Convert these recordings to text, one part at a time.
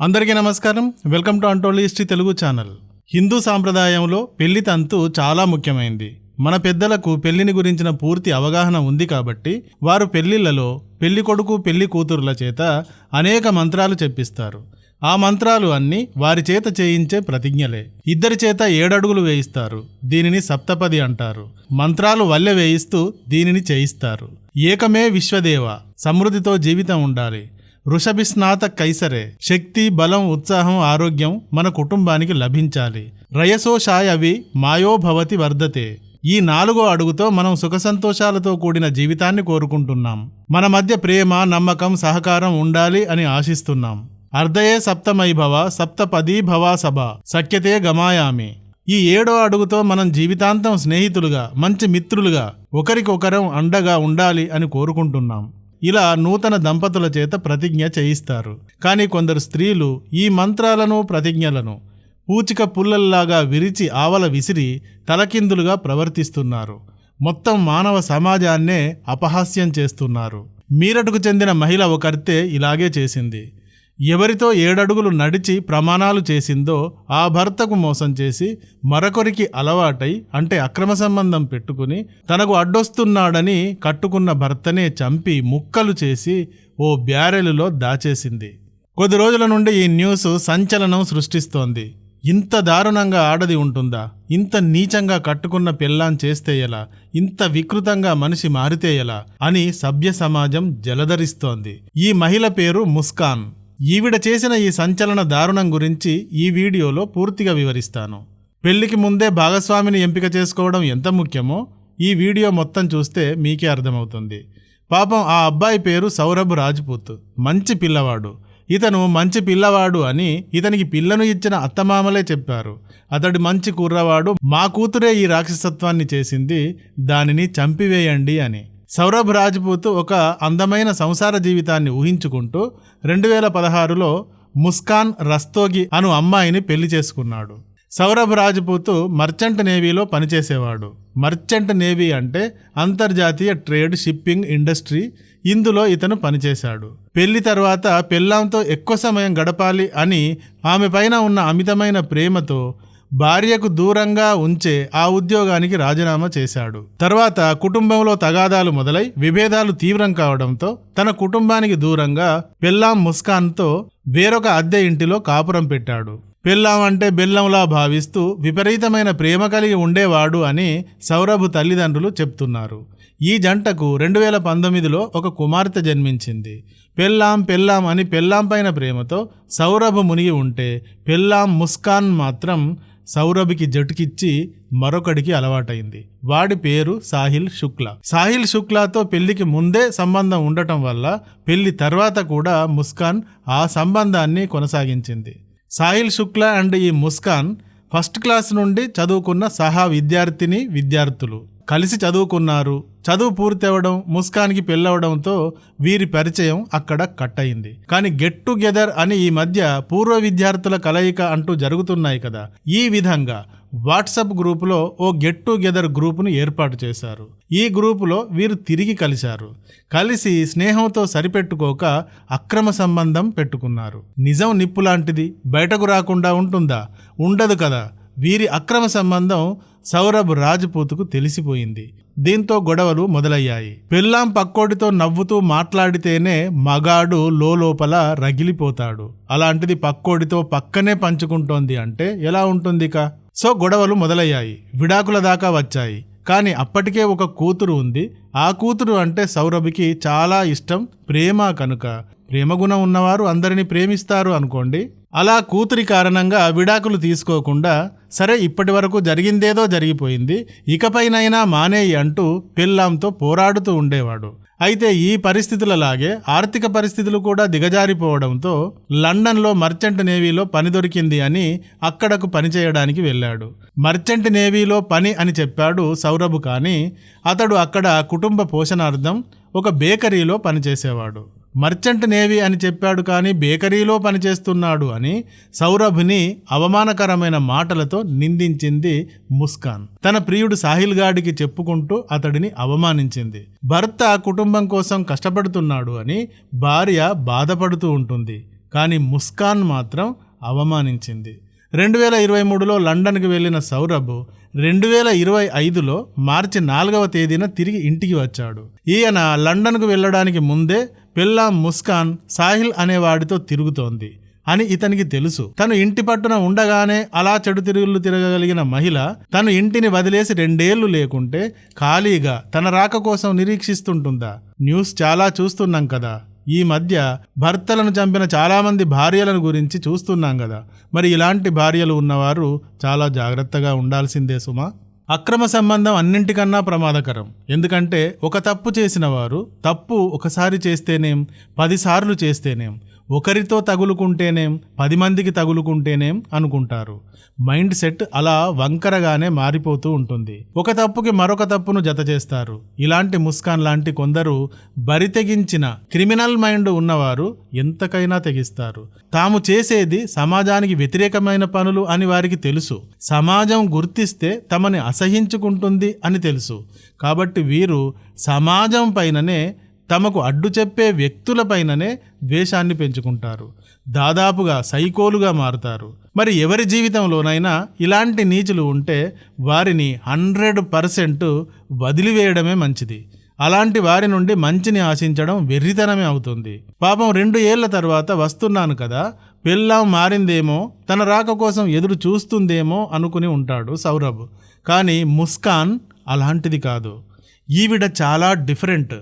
అందరికీ నమస్కారం. Welcome to untold history Telugu channel. Hindu సాంప్రదాయంలో పెళ్ళి తంతు చాలా ముఖ్యమైంది. మన పెద్దలకు పెళ్ళిని గురించిన పూర్తి అవగాహన ఉంది కాబట్టి వారు పెళ్ళిళ్ళలో పెళ్ళి కొడుకు పెళ్ళి కూతురుల చేత అనేక మంత్రాలు చెప్పిస్తారు. ఆ మంత్రాలు అన్నీ వారి చేత చేయించే ప్రతిజ్ఞలే. ఇద్దరి చేత ఏడడుగులు వేయిస్తారు. దీనిని సప్తపది అంటారు. మంత్రాలు వల్లె వేయిస్తూ దీనిని చేయిస్తారు. ఏకమే విశ్వదేవ. సమృద్ధితో జీవితం ఉండాలి. వృషభిస్నాత కైసరే శక్తి బలం ఉత్సాహం ఆరోగ్యం మన కుటుంబానికి లభించాలి. రయసోషాయవి మాయోభవతి వర్ధతే. ఈ నాలుగో అడుగుతో మనం సుఖ సంతోషాలతో కూడిన జీవితాన్ని కోరుకుంటున్నాం. మన మధ్య ప్రేమ నమ్మకం సహకారం ఉండాలి అని ఆశిస్తున్నాం. అర్ధయే సప్తమై భవ సప్తపదీ భవా సభ సఖ్యతే గమాయామి. ఈ ఏడో అడుగుతో మనం జీవితాంతం స్నేహితులుగా మంచి మిత్రులుగా ఒకరికొకరం అండగా ఉండాలి అని కోరుకుంటున్నాం. ఇలా నూతన దంపతుల చేత ప్రతిజ్ఞ చేయిస్తారు. కానీ కొందరు స్త్రీలు ఈ మంత్రాలను ప్రతిజ్ఞలను పూచిక పుల్లల్లాగా విరిచి ఆవల విసిరి తలకిందులుగా ప్రవర్తిస్తున్నారు. మొత్తం మానవ సమాజాన్నే అపహాస్యం చేస్తున్నారు. మీరటుకు చెందిన మహిళ ఒకరితే ఇలాగే చేసింది. ఎవరితో ఏడడుగులు నడిచి ప్రమాణాలు చేసిందో ఆ భర్తకు మోసం చేసి మరొకరికి అలవాటై అంటే అక్రమ సంబంధం పెట్టుకుని తనకు అడ్డొస్తున్నాడని కట్టుకున్న భర్తనే చంపి ముక్కలు చేసి ఓ బ్యారెలులో దాచేసింది. కొద్ది రోజుల నుండి ఈ న్యూస్ సంచలనం సృష్టిస్తోంది. ఇంత దారుణంగా ఆడది ఉంటుందా? ఇంత నీచంగా కట్టుకున్న పెళ్ళాం చేస్తే ఎలా? ఇంత వికృతంగా మనిషి మారితే ఎలా? అని సభ్య సమాజం జలధరిస్తోంది ఈ మహిళ పేరు ముస్కాన్. ఈవిడ చేసిన ఈ సంచలన దారుణం గురించి ఈ వీడియోలో పూర్తిగా వివరిస్తాను. పెళ్ళికి ముందే భాగస్వామిని ఎంపిక చేసుకోవడం ఎంత ముఖ్యమో ఈ వీడియో మొత్తం చూస్తే మీకే అర్థమవుతుంది. పాపం ఆ అబ్బాయి పేరు సౌరభ్ రాజ్పూత్. మంచి పిల్లవాడు. ఇతను మంచి పిల్లవాడు అని ఇతనికి పిల్లను ఇచ్చిన అత్తమామలే చెప్పారు. అతడి మంచి కుర్రవాడు మా కూతురే ఈ రాక్షసత్వాన్ని చేసింది దానిని చంపివేయండి అని. సౌరభ్ రాజ్పూత్ ఒక అందమైన సంసార జీవితాన్ని ఊహించుకుంటూ రెండు వేల పదహారులో ముస్కాన్ రస్తోగి అను అమ్మాయిని పెళ్ళి చేసుకున్నాడు. సౌరభ్ రాజ్పూత్ మర్చెంట్ నేవీలో పనిచేసేవాడు. మర్చెంట్ నేవీ అంటే అంతర్జాతీయ ట్రేడ్ షిప్పింగ్ ఇండస్ట్రీ. ఇందులో ఇతను పనిచేశాడు. పెళ్ళి తర్వాత పెళ్ళాంతో ఎక్కువ సమయం గడపాలి అని ఆమె పైన ఉన్న అమితమైన ప్రేమతో భార్యకు దూరంగా ఉంచే ఆ ఉద్యోగానికి రాజీనామా చేశాడు. తర్వాత కుటుంబంలో తగాదాలు మొదలై విభేదాలు తీవ్రం కావడంతో తన కుటుంబానికి దూరంగా పెల్లాం ముస్కాన్తో వేరొక అద్దె ఇంటిలో కాపురం పెట్టాడు. పెళ్ళాం అంటే బెల్లంలా భావిస్తూ విపరీతమైన ప్రేమ కలిగి ఉండేవాడు అని సౌరభ్ తల్లిదండ్రులు చెప్తున్నారు. ఈ జంటకు రెండు వేల పంతొమ్మిదిలో ఒక కుమార్తె జన్మించింది. పెళ్ళాం పెళ్ళాం అని పెళ్ళాం పైన ప్రేమతో సౌరభ్ మునిగి ఉంటే పెళ్ళాం ముస్కాన్ మాత్రం సౌరభికి జట్టుకిచ్చి మరొకడికి అలవాటైంది వాడి పేరు సాహిల్ శుక్లా. సాహిల్ శుక్లాతో పెళ్ళికి ముందే సంబంధం ఉండటం వల్ల పెళ్ళి తర్వాత కూడా ముస్కాన్ ఆ సంబంధాన్ని కొనసాగించింది. సాహిల్ శుక్లా అండ్ ఈ ముస్కాన్ ఫస్ట్ క్లాస్ నుండి చదువుకున్న సహా విద్యార్థిని విద్యార్థులు. కలిసి చదువుకున్నారు. చదువు పూర్తవడం ముస్కాన్కి పెళ్ళవడంతో వీరి పరిచయం అక్కడ కట్ అయింది కానీ గెట్ టుగెదర్ అని ఈ మధ్య పూర్వ విద్యార్థుల కలయిక అంటూ జరుగుతున్నాయి కదా. ఈ విధంగా వాట్సాప్ గ్రూపులో ఓ గెట్ టుగెదర్ గ్రూపును ఏర్పాటు చేశారు. ఈ గ్రూపులో వీరు తిరిగి కలిశారు. కలిసి స్నేహంతో సరిపెట్టుకోక అక్రమ సంబంధం పెట్టుకున్నారు. నిజం నిప్పు లాంటిది బయటకు రాకుండా ఉంటుందా? ఉండదు కదా. వీరి అక్రమ సంబంధం సౌరభ్ రాజ్పూత్కు తెలిసిపోయింది. దీంతో గొడవలు మొదలయ్యాయి. పెళ్ళాం పక్కోడితో నవ్వుతూ మాట్లాడితేనే మగాడు లోపల రగిలిపోతాడు. అలాంటిది పక్కోడితో పక్కనే పంచుకుంటోంది అంటే ఎలా ఉంటుంది కా సో గొడవలు మొదలయ్యాయి. విడాకుల దాకా వచ్చాయి. కానీ అప్పటికే ఒక కూతురు ఉంది. ఆ కూతురు అంటే సౌరభికి చాలా ఇష్టం ప్రేమ కనుక. ప్రేమగుణం ఉన్నవారు అందరినీ ప్రేమిస్తారు అనుకోండి. అలా కూతురి కారణంగా విడాకులు తీసుకోకుండా సరే ఇప్పటి వరకు జరిగిందేదో జరిగిపోయింది ఇకపైనైనా మానేయి అంటూ పెళ్ళాంతో పోరాడుతూ ఉండేవాడు. అయితే ఈ పరిస్థితులలాగే ఆర్థిక పరిస్థితులు కూడా దిగజారిపోవడంతో లండన్లో మర్చెంట్ నేవీలో పని దొరికింది అని అక్కడకు పనిచేయడానికి వెళ్ళాడు. మర్చెంట్ నేవీలో పని అని చెప్పాడు సౌరభ్ కానీ అతడు అక్కడ కుటుంబ పోషణార్థం ఒక బేకరీలో పనిచేసేవాడు. మర్చెంట్ నేవీ అని చెప్పాడు కానీ బేకరీలో పనిచేస్తున్నాడు అని సౌరభ్ని అవమానకరమైన మాటలతో నిందించింది ముస్కాన్. తన ప్రియుడు సాహిల్ గాడికి చెప్పుకుంటూ అతడిని అవమానించింది. భర్త కుటుంబం కోసం కష్టపడుతున్నాడు అని భార్య బాధపడుతూ ఉంటుంది. కానీ ముస్కాన్ మాత్రం అవమానించింది. రెండు వేల ఇరవై మూడులో లండన్కి వెళ్ళిన సౌరభ్ రెండు వేల ఇరవై ఐదులో మార్చి నాలుగవ తేదీన తిరిగి ఇంటికి వచ్చాడు. ఈయన లండన్కు వెళ్ళడానికి ముందే పిల్లా ముస్కాన్ సాహిల్ అనేవాడితో తిరుగుతోంది అని ఇతనికి తెలుసు. తను ఇంటి పట్టున ఉండగానే అలా చెడు తిరుగులు తిరగగలిగిన మహిళ తను ఇంటిని వదిలేసి రెండేళ్ళు లేకుంటే ఖాళీగా తన రాక కోసం నిరీక్షిస్తుంటుందా? న్యూస్ చాలా చూస్తున్నాం కదా. ఈ మధ్య భర్తలను చంపిన చాలామంది భార్యలను గురించి చూస్తున్నాం కదా. మరి ఇలాంటి భార్యలు ఉన్నవారు చాలా జాగ్రత్తగా ఉండాల్సిందే సుమా. అక్రమ సంబంధం అన్నింటికన్నా ప్రమాదకరం. ఎందుకంటే ఒక తప్పు చేసిన వారు తప్పు ఒకసారి చేస్తేనేం పదిసార్లు చేస్తేనేం ఒకరితో తగులుకుంటేనేం పది మందికి తగులుకుంటేనేం అనుకుంటారు. మైండ్ సెట్ అలా వంకరగానే మారిపోతూ ఉంటుంది. ఒక తప్పుకి మరొక తప్పును జత చేస్తారు. ఇలాంటి ముస్కాన్ లాంటి కొందరు బరితెగించిన క్రిమినల్ మైండ్ ఉన్నవారు ఎంతకైనా తెగిస్తారు. తాము చేసేది సమాజానికి వ్యతిరేకమైన పనులు అని వారికి తెలుసు. సమాజం గుర్తిస్తే తమని అసహించుకుంటుంది అని తెలుసు. కాబట్టి వీరు సమాజం పైననే తమకు అడ్డు చెప్పే వ్యక్తులపైననే ద్వేషాన్ని పెంచుకుంటారు. దాదాపుగా సైకోలుగా మారుతారు. మరి ఎవరి జీవితంలోనైనా ఇలాంటి నీచులు ఉంటే వారిని హండ్రెడ్ పర్సెంట్ వదిలివేయడమే మంచిది. అలాంటి వారి నుండి మంచిని ఆశించడం వెర్రితనమే అవుతుంది. పాపం రెండు ఏళ్ళ తర్వాత వస్తున్నాను కదా పెళ్ళాం మారిందేమో తన రాక కోసం ఎదురు చూస్తుందేమో అనుకుని ఉంటాడు సౌరభ్. కానీ ముస్కాన్ అలాంటిది కాదు. ఈవిడ చాలా డిఫరెంట్.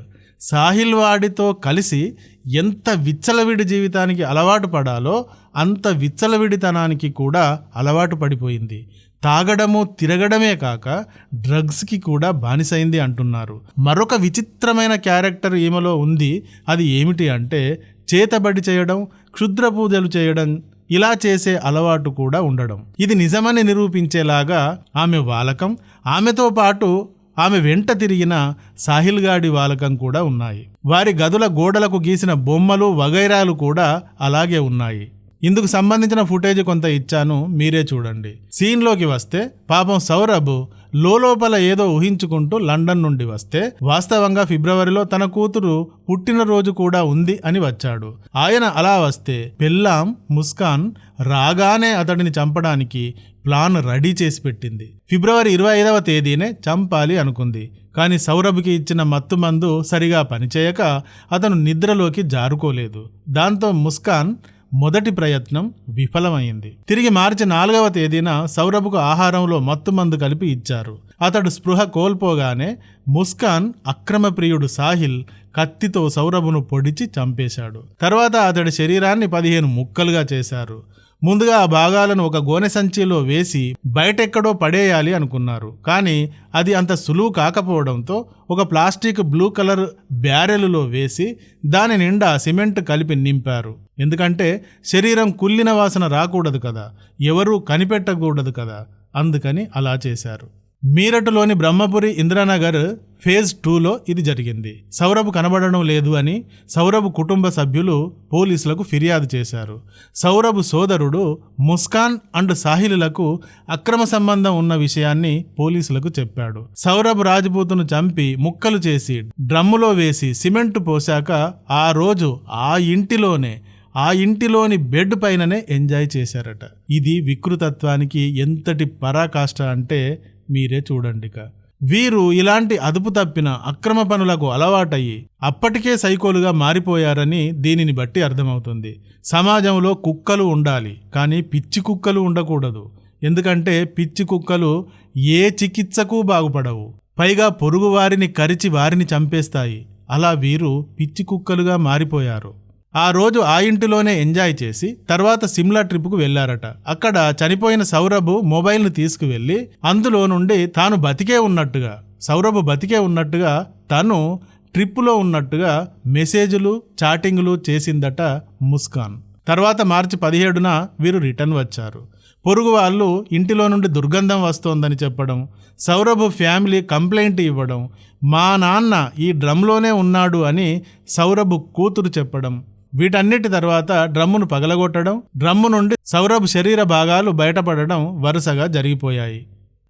సాహిల్ వాడితో కలిసి ఎంత విచ్చలవిడి జీవితానికి అలవాటు పడాలో అంత విచ్చలవిడితనానికి కూడా అలవాటు పడిపోయింది. తాగడము తిరగడమే కాక డ్రగ్స్కి కూడా బానిసైంది అంటున్నారు. మరొక విచిత్రమైన క్యారెక్టర్ ఈమెలో ఉంది. అది ఏమిటి అంటే చేతబడి చేయడం క్షుద్ర పూజలు చేయడం ఇలా చేసే అలవాటు కూడా ఉండడం. ఇది నిజమని నిరూపించేలాగా ఆమె వాలకం ఆమెతో పాటు ఆమె వెంట తిరిగిన సాహిల్గాడి వాలకం కూడా ఉన్నాయి. వారి గదుల గోడలకు గీసిన బొమ్మలు వగైరాలు కూడా అలాగే ఉన్నాయి. ఇందుకు సంబంధించిన ఫుటేజ్ కొంత ఇచ్చాను మీరే చూడండి. సీన్లోకి వస్తే పాపం సౌరభ్ లోపల ఏదో ఊహించుకుంటూ లండన్ నుండి వస్తే వాస్తవంగా ఫిబ్రవరిలో తన కూతురు పుట్టినరోజు కూడా ఉంది అని వచ్చాడు. ఆయన అలా వస్తే పెళ్ళాం ముస్కాన్ రాగానే అతడిని చంపడానికి ప్లాన్ రెడీ చేసి పెట్టింది. ఫిబ్రవరి ఇరవై ఐదవ తేదీనే చంపాలి అనుకుంది. కానీ సౌరభ్కి ఇచ్చిన మత్తు మందు సరిగా పనిచేయక అతను నిద్రలోకి జారుకోలేదు. దాంతో ముస్కాన్ మొదటి ప్రయత్నం విఫలమైంది. తిరిగి మార్చి నాలుగవ తేదీన సౌరభ్కు ఆహారంలో మత్తుమందు కలిపి ఇచ్చారు. అతడు స్పృహ కోల్పోగానే ముస్కాన్ అక్రమ ప్రియుడు సాహిల్ కత్తితో సౌరభును పొడిచి చంపేశాడు. తర్వాత అతడి శరీరాన్ని పదిహేను ముక్కలుగా చేశారు. ముందుగా ఆ భాగాలను ఒక గోనె సంచిలో వేసి బయటెక్కడో పడేయాలి అనుకున్నారు. కానీ అది అంత సులువు కాకపోవడంతో ఒక ప్లాస్టిక్ బ్లూ కలర్ బ్యారెలులో వేసి దాని నిండా సిమెంట్ కలిపి నింపారు. ఎందుకంటే శరీరం కుళ్ళిన వాసన రాకూడదు కదా ఎవరూ కనిపెట్టకూడదు కదా అందుకని అలా చేశారు. మీరటులోని బ్రహ్మపురి ఇందిరానగర్ ఫేజ్ టూలో ఇది జరిగింది. సౌరభ్ కనబడడం లేదు అని సౌరభ్ కుటుంబ సభ్యులు పోలీసులకు ఫిర్యాదు చేశారు. సౌరభ్ సోదరుడు ముస్కాన్ అండ్ సాహిలులకు అక్రమ సంబంధం ఉన్న విషయాన్ని పోలీసులకు చెప్పాడు. సౌరభ్ రాజ్పూత్ను చంపి ముక్కలు చేసి డ్రమ్ములో వేసి సిమెంట్ పోశాక ఆ రోజు ఆ ఇంటిలోనే ఆ ఇంటిలోని బెడ్ పైననే ఎంజాయ్ చేశారట. ఇది వికృతత్వానికి ఎంతటి పరాకాష్ట అంటే మీరే చూడండిక. వీరు ఇలాంటి అదుపు తప్పిన అక్రమ పనులకు అలవాటయ్యి అప్పటికే సైకోలుగా మారిపోయారని దీనిని బట్టి అర్థమవుతుంది. సమాజంలో కుక్కలు ఉండాలి కానీ పిచ్చి కుక్కలు ఉండకూడదు. ఎందుకంటే పిచ్చి కుక్కలు ఏ చికిత్సకు బాగుపడవు. పైగా పొరుగు వారిని కరిచి వారిని చంపేస్తాయి. అలా వీరు పిచ్చి కుక్కలుగా మారిపోయారు. ఆ రోజు ఆ ఇంటిలోనే ఎంజాయ్ చేసి తర్వాత సిమ్లా ట్రిప్కు వెళ్ళారట అక్కడ చనిపోయిన సౌరభ్ మొబైల్ను తీసుకువెళ్ళి అందులో నుండి తాను బతికే ఉన్నట్టుగా సౌరభ్ బతికే ఉన్నట్టుగా తను ట్రిప్పులో ఉన్నట్టుగా మెసేజ్లు చాటింగ్లు చేసిందట ముస్కాన్. తర్వాత మార్చి పదిహేడున వీరు రిటర్న్ వచ్చారు. పొరుగు వాళ్ళు ఇంటిలో నుండి దుర్గంధం వస్తోందని చెప్పడం సౌరభ్ ఫ్యామిలీ కంప్లైంట్ ఇవ్వడం మా నాన్న ఈ డ్రమ్లోనే ఉన్నాడు అని సౌరభ్ కూతురు చెప్పడం వీటన్నిటి తర్వాత డ్రమ్మును పగలగొట్టడం డ్రమ్ము నుండి సౌరభ్ శరీర భాగాలు బయటపడడం వరుసగా జరిగిపోయాయి.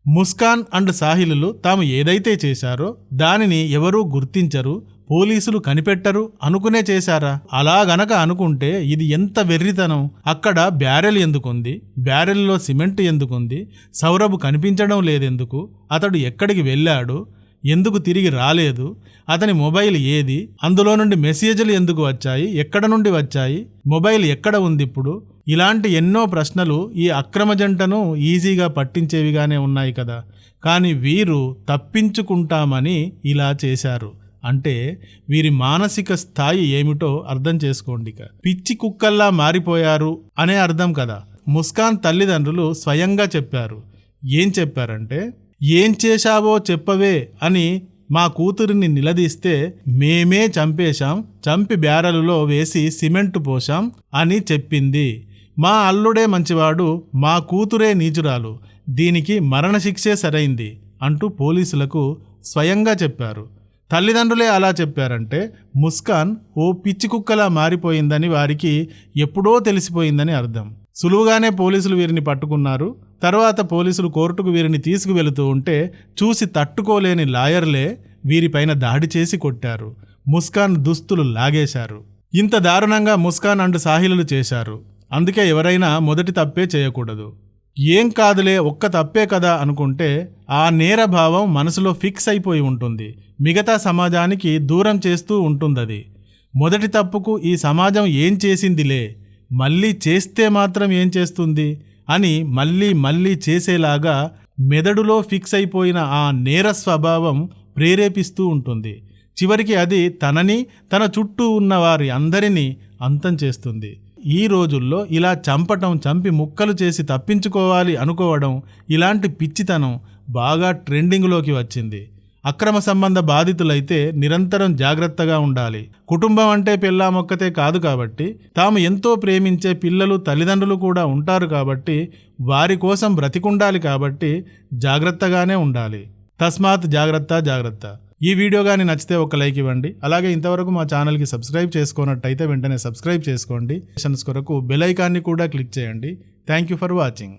ముస్కాన్ అండ్ సాహిలులు తాము ఏదైతే చేశారో దానిని ఎవరూ గుర్తించరు పోలీసులు కనిపెట్టరు అనుకునే చేశారా? అలా గనక అనుకుంటే ఇది ఎంత వెర్రితనం! అక్కడ బ్యారెల్ ఎందుకుంది? బ్యారెల్లో సిమెంట్ ఎందుకుంది? సౌరభ్ కనిపించడం లేదెందుకు? అతడు ఎక్కడికి వెళ్ళాడు? ఎందుకు తిరిగి రాలేదు? అతని మొబైల్ ఏది? అందులో నుండి మెసేజ్లు ఎందుకు వచ్చాయి? ఎక్కడ నుండి వచ్చాయి? మొబైల్ ఎక్కడ ఉంది ఇప్పుడు ఇలాంటి ఎన్నో ప్రశ్నలు ఈ అక్రమ జంటను ఈజీగా పట్టించేవిగానే ఉన్నాయి కదా. కానీ వీరు తప్పించుకుంటామని ఇలా చేశారు. అంటే వీరి మానసిక స్థాయి ఏమిటో అర్థం చేసుకోండి పిచ్చి కుక్కల్లా మారిపోయారు అనే అర్థం కదా. ముస్కాన్ తల్లిదండ్రులు స్వయంగా చెప్పారు. ఏం చెప్పారంటే ఏం చేశావో చెప్పవే అని మా కూతురిని నిలదీస్తే మేమే చంపేశాం చంపి బ్యారలులో వేసి సిమెంట్ పోశాం అని చెప్పింది. మా అల్లుడే మంచివాడు మా కూతురే నీచురాలు. దీనికి మరణశిక్షే సరైంది అంటూ పోలీసులకు స్వయంగా చెప్పారు. తల్లిదండ్రులే అలా చెప్పారంటే ముస్కాన్ ఓ పిచ్చి కుక్కలా మారిపోయిందని వారికి ఎప్పుడో తెలిసిపోయిందని అర్థం. సులువుగానే పోలీసులు వీరిని పట్టుకున్నారు. తర్వాత పోలీసులు కోర్టుకు వీరిని తీసుకువెళుతూ ఉంటే చూసి తట్టుకోలేని లాయర్లే వీరిపైన దాడి చేసి కొట్టారు. ముస్కాన్ దుస్తులు లాగేశారు. ఇంత దారుణంగా ముస్కాన్ అండ్ సాహిలులు చేశారు. అందుకే ఎవరైనా మొదటి తప్పే చేయకూడదు. ఏం కాదులే ఒక్క తప్పే కదా అనుకుంటే ఆ నేర భావం మనసులో ఫిక్స్ అయిపోయి ఉంటుంది. మిగతా సమాజానికి దూరం చేస్తూ ఉంటుందది. మొదటి తప్పుకు ఈ సమాజం ఏం చేసిందిలే? మళ్ళీ చేస్తే మాత్రం ఏం చేస్తుంది? అని మళ్ళీ మళ్ళీ చేసేలాగా మెదడులో ఫిక్స్ అయిపోయిన ఆ నేర స్వభావం ప్రేరేపిస్తూ ఉంటుంది. చివరికి అది తనని తన చుట్టూ ఉన్న వారి అందరినీ అంతం చేస్తుంది. ఈ రోజుల్లో ఇలా చంపటం చంపి ముక్కలు చేసి తప్పించుకోవాలి అనుకోవడం ఇలాంటి పిచ్చితనం బాగా ట్రెండింగ్లోకి వచ్చింది. అక్రమ సంబంధ బాధితులైతే నిరంతరం జాగ్రత్తగా ఉండాలి. కుటుంబం అంటే పిల్లామొక్కతే కాదు కాబట్టి తాము ఎంతో ప్రేమించే పిల్లలు తల్లిదండ్రులు కూడా ఉంటారు కాబట్టి వారి కోసం బ్రతికుండాలి కాబట్టి జాగ్రత్తగానే ఉండాలి. తస్మాత్ జాగ్రత్త జాగ్రత్త. ఈ వీడియో కానీ నచ్చితే ఒక లైక్ ఇవ్వండి. అలాగే ఇంతవరకు మా ఛానల్కి సబ్స్క్రైబ్ చేసుకున్నట్టయితే వెంటనే సబ్స్క్రైబ్ చేసుకోండి. సెషన్స్ కొరకు బెల్ ఐకాన్ని కూడా క్లిక్ చేయండి. Thank you for watching